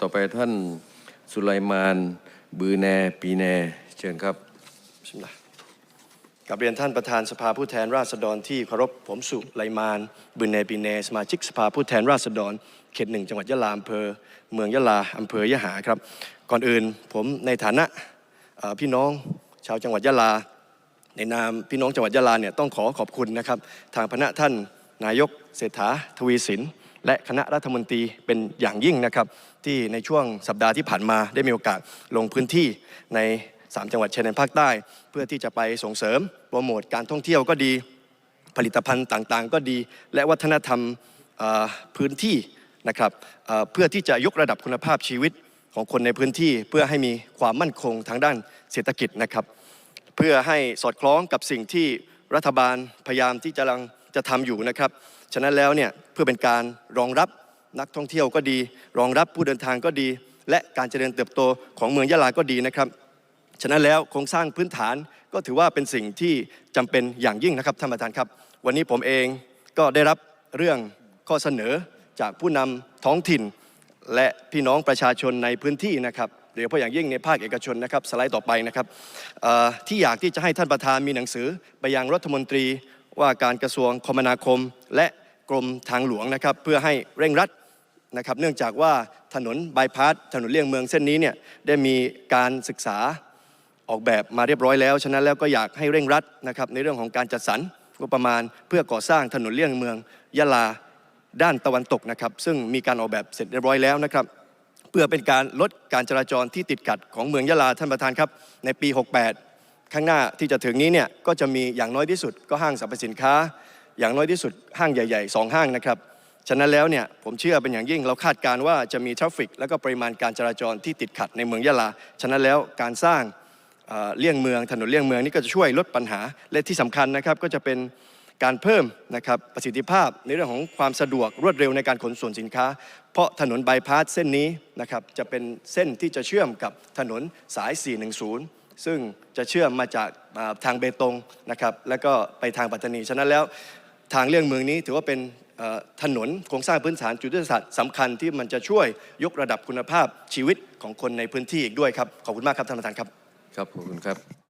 ต่อไปท่านสุไลมาน บือแน ปีแน เชิญครับบิมลกับเรียนท่านประธานสภาผู้แทนราษฎรที่เคารพผมสุไลมานบุญเนปีเนสมาชิกสภาผู้แทนราษฎร เขตหนึ่งจังหวัดยะลาอำเภอ เมืองยะลาอำเภอยะหาครับ ก่อนอื่นผมในฐานะพี่น้องชาวจังหวัดยะลา ในนามพี่น้องจังหวัดยะลาเนี่ยต้องขอขอบคุณนะครับ ทางพระท่านนายกเศรษฐาทวีสิน และคณะรัฐมนตรีเป็นอย่างยิ่งนะครับ ที่ในช่วงสัปดาห์ที่ผ่านมาได้มีโอกาสลงพื้นที่ใน 3 จังหวัดชายแดนภาคใต้ เพื่อที่จะไปส่งเสริมโปรโมทการท่องเที่ยวก็ดี ผลิตภัณฑ์ต่างๆ ก็ดี และวัฒนธรรมพื้นที่นะครับเพื่อที่จะยกระดับคุณภาพชีวิตของคนในพื้นที่ เพื่อให้มีความมั่นคงทางด้านเศรษฐกิจนะครับ เพื่อให้สอดคล้องกับสิ่งที่รัฐบาลพยายามที่จะลังจะทำอยู่นะครับ ฉะนั้นแล้วเนี่ยเพื่อเป็นการรองรับนักท่องเที่ยวก็ดี รองรับผู้เดินทางก็ดี และการเจริญเติบโตของเมืองยะลาก็ดีนะครับ ฉะนั้นแล้วโครงสร้างพื้นฐานก็ถือว่าเป็นสิ่งที่จำเป็นอย่างยิ่งนะครับท่านประธานครับ วันนี้ผมเองก็ได้รับเรื่องข้อเสนอจากผู้นำท้องถิ่น และพี่น้องประชาชนในพื้นที่นะครับ โดยเฉพาะอย่างยิ่งในภาคเอกชนนะครับสไลด์ต่อไปนะครับที่อยากที่จะให้ท่านประธานมีหนังสือไปยังรัฐมนตรีว่าการกระทรวงคมนาคม และกรมทางหลวงนะครับเพื่อให้เร่งรัดนะครับเนื่องจากว่าถนนบายพาสถนนเลี่ยงเมืองเส้นนี้เนี่ยได้มีการศึกษาออกแบบมาเรียบร้อยแล้ว ฉะนั้นแล้วก็อยากให้เร่งรัดนะครับในเรื่องของการจัดสรรงบประมาณเพื่อก่อสร้างถนนเลี่ยงเมืองยะลาด้านตะวันตกนะครับซึ่งมีการออกแบบเสร็จเรียบร้อยแล้วนะครับ เพื่อเป็นการลดการจราจรที่ติดขัดของเมืองยะลาท่านประธานครับ ในปี 68 ข้างหน้าที่จะถึงนี้เนี่ยก็จะมีอย่างน้อยที่สุดก็ห้างสรรพสินค้า อย่างน้อยที่สุดห้างใหญ่ๆสองห้างนะครับฉะนั้นแล้วเนี่ยผมเชื่อเป็นอย่างยิ่งเราคาดการว่าจะมีทราฟฟิก และก็ปริมาณการจราจรที่ติดขัดในเมืองยะลา ฉะนั้นแล้วการสร้างเอ่อเลี่ยงเมืองถนนเลี่ยงเมืองนี่ก็จะช่วยลดปัญหาและที่สำคัญนะครับก็จะเป็น การเพิ่มนะครับประสิทธิภาพในเรื่องของความสะดวกรวดเร็วในการขนส่งสินค้า เพราะถนนบายพาสเส้นนี้นะครับจะเป็นเส้นที่จะเชื่อมกับถนนสาย 410 ซึ่งจะเชื่อมมาจากทางเบตงนะครับแล้วก็ไปทางปัตตานี ฉะนั้นแล้วทางเลี่ยงเมืองนี้ถือว่าเป็นถนนโครงสร้างพื้นฐานจุดยุทธศาสตร์สำคัญที่มันจะช่วยยกระดับคุณภาพชีวิตของคนในพื้นที่อีกด้วยครับ ขอบคุณมากครับท่านประธานครับ ครับขอบคุณครับ